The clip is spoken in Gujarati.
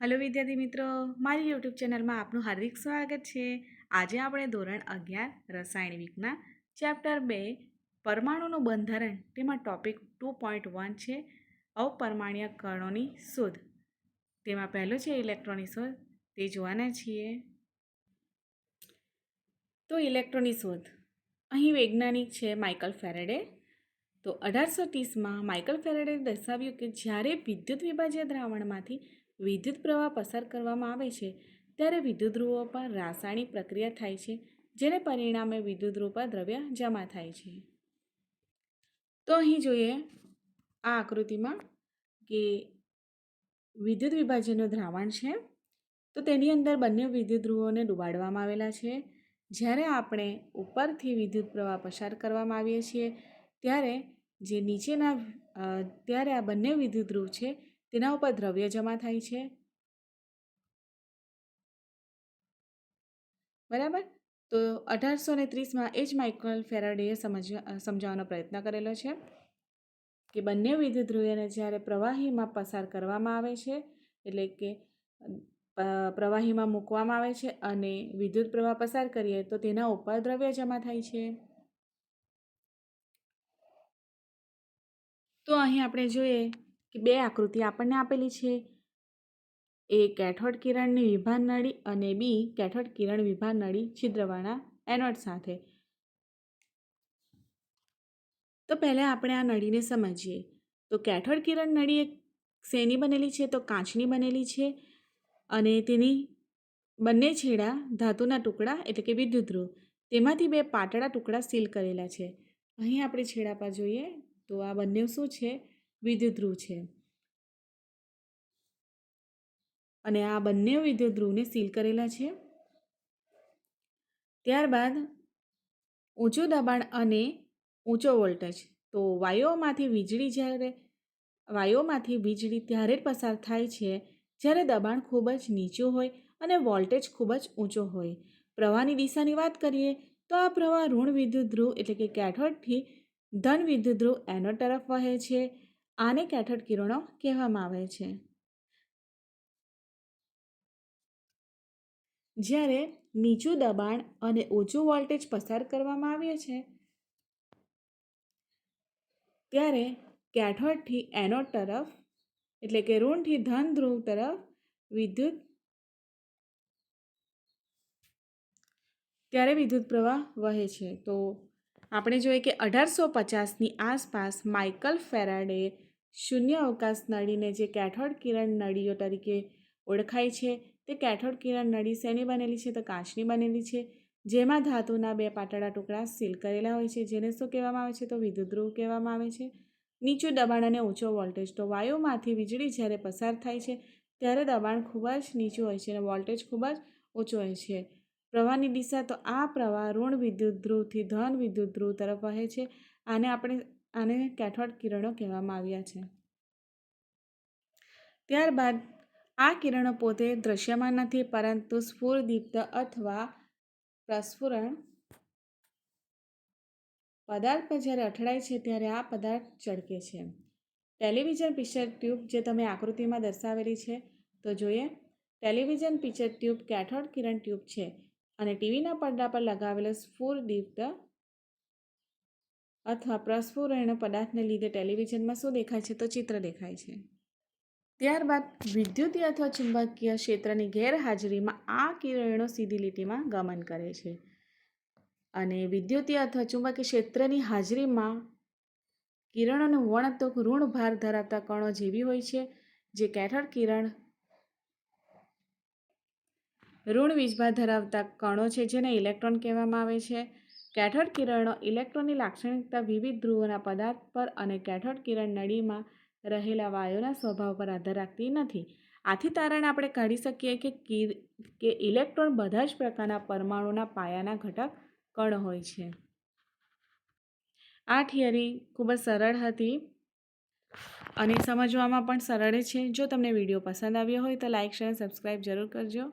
હલો વિદ્યાર્થી મિત્રો, મારી યુટ્યુબ ચેનલમાં આપનું હાર્દિક સ્વાગત છે. આજે આપણે ધોરણ અગિયાર, રસાયણ વિજ્ઞાન, ચેપ્ટર બે, પરમાણુનું બંધારણ, તેમાં ટોપિક ટુ પોઈન્ટ વન છે, અપરમાણીય કણોની શોધ. તેમાં પહેલું છે ઇલેક્ટ્રોનની શોધ, તે જોવાના છીએ. તો ઇલેક્ટ્રોનની શોધ. અહીં વૈજ્ઞાનિક છે માઇકલ ફેરેડે. તો અઢારસો ત્રીસમાં માઇકલ ફેરેડે દર્શાવ્યું કે જ્યારે વિદ્યુત વિભાજ્ય દ્રાવણમાંથી વિદ્યુત પ્રવાહ પસાર કરવામાં આવે છે, ત્યારે વિદ્યુત ધ્રુવો પર રાસાયણિક પ્રક્રિયા થાય છે, જેને પરિણામે વિદ્યુત ધ્રુવ પર દ્રવ્ય જમા થાય છે. તો અહીં જોઈએ આ આકૃતિમાં કે વિદ્યુત વિભાજનનું દ્રાવણ છે, તો તેની અંદર બંને વિદ્યુત ધ્રુવોને ડુબાડવામાં આવેલા છે. જ્યારે આપણે ઉપરથી વિદ્યુત પ્રવાહ પસાર કરવામાં આવીએ છીએ, ત્યારે જે નીચેના ત્યારે આ બંને વિદ્યુત ધ્રુવ છે તેના ઉપર દ્રવ્ય જમા થાય છે. બરાબર? તો અઢારસો ને ત્રીસમાં એ જ માઇકલ ફેરાડેએ સમજવા સમજાવવાનો પ્રયત્ન કરેલો છે કે બંને વિદ્યુત ધ્રુવોને જ્યારે પ્રવાહીમાં પસાર કરવામાં આવે છે, એટલે કે પ્રવાહીમાં મૂકવામાં આવે છે અને વિદ્યુત પ્રવાહ પસાર કરીએ તો તેના ઉપર દ્રવ્ય જમા થાય છે. તો અહીં આપણે જોઈએ કે બે આકૃતિ આપણને આપેલી છે. એ કેથોડ કિરણની વિભાન નળી અને બી કેથોડ કિરણ વિભાન નળી છિદ્રવાળા એનોડ સાથે. તો પહેલાં આપણે આ નળીને સમજીએ. તો કેથોડ કિરણ નળી એક શેની બનેલી છે? તો કાચની બનેલી છે. અને તેની બંને છેડા ધાતુના ટુકડા એટલે કે વિદ્યુતધ્રુવ તેમાંથી બે પાતળા ટુકડા સીલ કરેલા છે. અહીં આપણે છેડા પર જોઈએ તો આ બંને શું છે? વિદ્યુત ધ્રુવ છે. અને આ બંને વિદ્યુત ધ્રુવને સીલ કરેલા છે. ત્યારબાદ ઊંચું દબાણ અને ઊંચો વોલ્ટેજ. તો વાયુઓમાંથી વીજળી જ્યારે, વાયુઓમાંથી વીજળી ત્યારે જ પસાર થાય છે, જ્યારે દબાણ ખૂબ જ નીચું હોય અને વોલ્ટેજ ખૂબ જ ઊંચો હોય. પ્રવાહની દિશાની વાત કરીએ, તો આ પ્રવાહ ઋણ વિદ્યુત ધ્રુવ એટલે કે કેથોડથી ધન વિદ્યુત ધ્રુવ એનોડ તરફ વહે છે. આને કેથડ કિરણો કહેવામાં આવે છે. જ્યારે નીચું દબાણ અને ઓછું વોલ્ટેજ પસાર કરવામાં આવે છે, ત્યારે કેથોડથી એનોડ તરફ, એટલે કે ઋણથી ધન ધ્રુવ તરફ વિદ્યુત ત્યારે વિદ્યુત પ્રવાહ વહે છે. તો આપણે જોઈએ કે અઢારસો પચાસની આસપાસ માઇકલ ફેરાડે શૂન્ય અવકાશ નળીને જે કેથોડ કિરણ નળીઓ તરીકે ઓળખાય છે, તે કેથોડ કિરણ નળી શેની બનેલી છે? તો કાચની બનેલી છે. જેમાં ધાતુના બે પાતળા ટુકડા સીલ કરેલા હોય છે. જેને શું કહેવામાં આવે છે? તો વિદ્યુત ધ્રુવ કહેવામાં આવે છે. નીચું દબાણ અને ઊંચો વોલ્ટેજ. તો વાયુમાંથી વીજળી જ્યારે પસાર થાય છે, ત્યારે દબાણ ખૂબ જ નીચું હોય છે અને વોલ્ટેજ ખૂબ જ ઓછો હોય છે. પ્રવાહની દિશા. તો આ પ્રવાહ ઋણ વિદ્યુત ધ્રુવથી ધન વિદ્યુત ધ્રુવ તરફ વહે છે. આને આપણે આને કેથોડ કિરણો કહેવામાં આવ્યા છે. ત્યારબાદ, આ કિરણો પોતે દ્રશ્યમાન નથી, પરંતુ સ્ફુરદીપ્ત અથવા પ્રસ્ફુરણ પદાર્થ પર જ્યારે અથડાય છે, ત્યારે આ પદાર્થ ચળકે છે. ટેલિવિઝન પિક્ચર ટ્યુબ જે તમે આકૃતિમાં દર્શાવેલી છે, તો જોઈએ, ટેલિવિઝન પિક્ચર ટ્યુબ કેથોડ કિરણ ટ્યુબ છે અને ટીવીના પડદા પર લગાવેલો સ્ફુરદીપ્ત અથવા પ્રસ્ફુરણ પદાર્થને લીધે ટેલિવિઝનમાં શું દેખાય છે? તો ચિત્ર દેખાય છે. ત્યારબાદ વિદ્યુતીય અથવા ચુંબકીય ક્ષેત્રની ગેરહાજરીમાં આ કિરણો સીધી લીટીમાં ગમન કરે છે. અને વિદ્યુતીય અથવા ચુંબકીય ક્ષેત્રની હાજરીમાં કિરણોનું વર્ણતક ઋણ ભાર ધરાવતા કણો જેવી હોય છે, જે કેથળ કિરણ ઋણ વીજભાર ધરાવતા કણો છે, જેને ઇલેક્ટ્રોન કહેવામાં આવે છે. કેથોડ કિરણો ઇલેક્ટ્રોનની લાક્ષણિકતા વિવિધ ધ્રુવોના પદાર્થ પર અને કેથોડ કિરણ નળીમાં રહેલા વાયુના સ્વભાવ પર આધાર રાખતી નથી. આથી તારણ આપણે કાઢી શકીએ કે કે ઇલેક્ટ્રોન બધા જ પ્રકારના પરમાણુના પાયાના ઘટક કણ હોય છે. આ થિયરી ખૂબ જ સરળ હતી અને સમજવામાં પણ સરળ છે. જો તમને વીડિયો પસંદ આવ્યો હોય તો લાઇક શેર, સબસ્ક્રાઈબ જરૂર કરજો.